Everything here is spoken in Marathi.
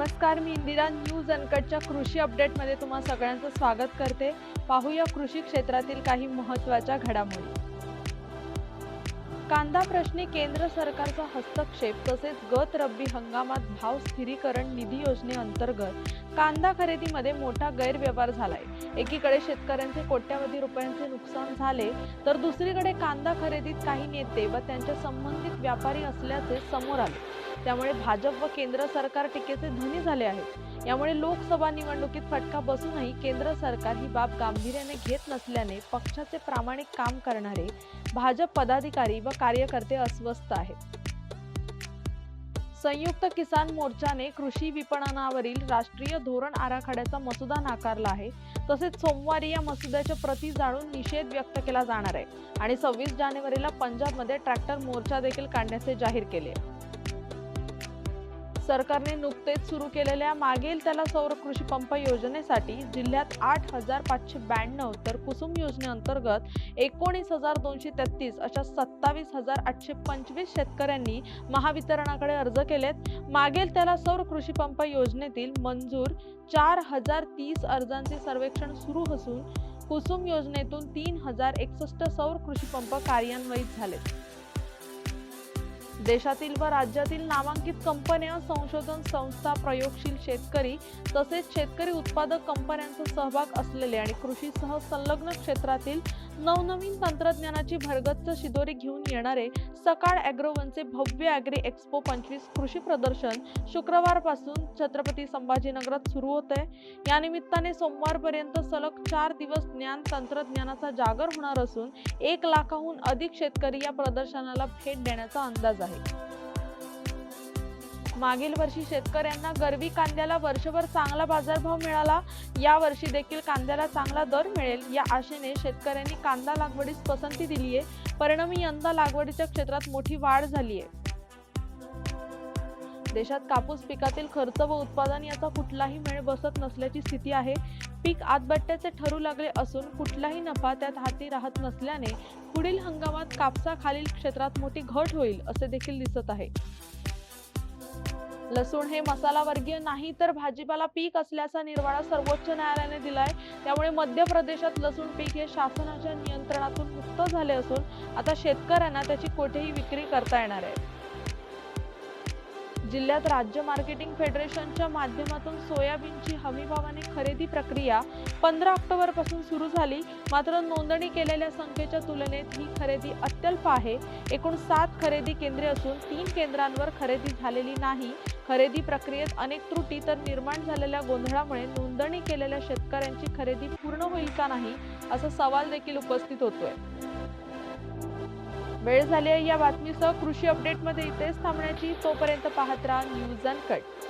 नमस्कार मी इंदिरा न्यूज अनकटच्या कृषी अपडेटमध्ये तुम्हा सगळ्यांचं स्वागत करते. पाहूया कृषी क्षेत्रातील काही महत्त्वाच्या घडामोडी. कांदा प्रश्नी केंद्र सरकारचा हस्तक्षेप तसेच गत रब्बी हंगामात भाव स्थिरीकरण निधी योजनेअंतर्गत कांदा खरेदीमध्ये मोठा गैरव्यवहार झालाय. एकीकडे शेतकऱ्यांचे कोट्यावधी रुपयांचे नुकसान झाले तर दुसरीकडे कांदा खरेदीत काही नेते व त्यांच्या संबंधित व्यापारी असल्याचे समोर आले. त्यामुळे भाजप व केंद्र सरकार टीकेचे धनी झाले आहेत. यामुळे लोकसभा निवडणुकीत फटका बसूनही केंद्र सरकार ही बाब गांभीर्याने घेत नसल्याने पक्षाचे प्रामाणिक काम करणारे भाजप पदाधिकारी व कार्यकर्ते अस्वस्थ आहेत. संयुक्त किसान मोर्चाने कृषी विपणनावरील राष्ट्रीय धोरण आराखड्याचा मसुदा नाकारला आहे. तसेच सोमवारी या मसुद्याच्या प्रती जाणून निषेध व्यक्त केला जाणार आहे आणि सव्वीस जानेवारीला पंजाबमध्ये ट्रॅक्टर मोर्चा देखील काढण्याचे जाहीर केले सरकारने नुकतेच सुरू केलेल्या मागेल त्याला सौर कृषी पंप योजनेसाठी जिल्ह्यात आठ हजार पाचशे ब्याण्णव तर कुसुम योजनेअंतर्गत एकोणीस हजार दोनशे तेहतीस अशा सत्तावीस हजार आठशे पंचवीस शेतकऱ्यांनी महावितरणाकडे अर्ज केलेत. मागेल त्याला सौर कृषी पंप योजनेतील मंजूर चार हजार तीस अर्जांचे सर्वेक्षण सुरू असून कुसुम योजनेतून तीन हजार एकसष्ट सौर कृषी पंप कार्यान्वित झालेत. देशातील व राज्यातील नामांकित कंपन्या संशोधन संस्था प्रयोगशील शेतकरी तसेच शेतकरी उत्पादक कंपन्यांचा सहभाग असलेले आणि कृषीसह संलग्न क्षेत्रातील नवनवीन तंत्रज्ञानाची भरगच्च शिदोरी घेऊन येणारे सकाळ अॅग्रोवनचे भव्य अॅग्री एक्स्पो पंचवीस कृषी प्रदर्शन शुक्रवारपासून छत्रपती संभाजीनगरात सुरू होत आहे या निमित्ताने सोमवारपर्यंत सलग चार दिवस ज्ञान तंत्रज्ञानाचा जागर होणार असून एक लाखाहून अधिक शेतकरी या प्रदर्शनाला भेट देण्याचा अंदाज आहे. मागील वर्षी शेतकऱ्यांना गरवी कांद्याला वर्षभर चांगला बाजारभाव मिळाला. या वर्षी देखील कांद्याला चांगला दर मिळेल. या आशेने शेतकऱ्यांनी कांदा लागवडीस पसंती दिली आहे परिणामी यंदा लागवडीच्या क्षेत्रात मोठी वाढ झाली आहे देशात कापूस पिकातील खर्च व उत्पादन याचा कुठलाही मेळ बसत नसल्याची स्थिती आहे. पीक आतबट्ट्याचे ठरू लागले असून कुठलाही नफा त्यात हाती राहत नसल्याने पुढील हंगामात कापसाखालील क्षेत्रात मोठी घट होईल असे देखील दिसत आहे. लसूण हे मसाला वर्गीय नाही तर भाजीपाला पीक असल्याचा निर्वाळा सर्वोच्च न्यायालयाने दिलाय. त्यामुळे मध्य प्रदेशात लसूण पीक हे शासनाच्या नियंत्रणातून मुक्त झाले असून आता शेतकऱ्यांना त्याची कुठेही विक्री करता येणार आहे. जिल्ह्यात राज्य मार्केटिंग फेडरेशनच्या माध्यमातून सोयाबीनची हमीभावाने खरेदी प्रक्रिया पंधरा ऑक्टोबरपासून सुरू झाली. मात्र नोंदणी केलेल्या संख्येच्या तुलनेत ही खरेदी अत्यल्प आहे. एकूण सात खरेदी केंद्रे असून तीन केंद्रांवर खरेदी झालेली नाही. खरेदी प्रक्रियेत अनेक त्रुटी तर निर्माण झालेल्या गोंधळामुळे नोंदणी केलेल्या शेतकऱ्यांची खरेदी पूर्ण होईल का नाही असा सवाल देखील उपस्थित होतोय. वेळ झाली आहे या बातमीसह कृषी अपडेटमध्ये इथेच थांबण्याची. तोपर्यंत पाहत राहा न्यूज अँड कट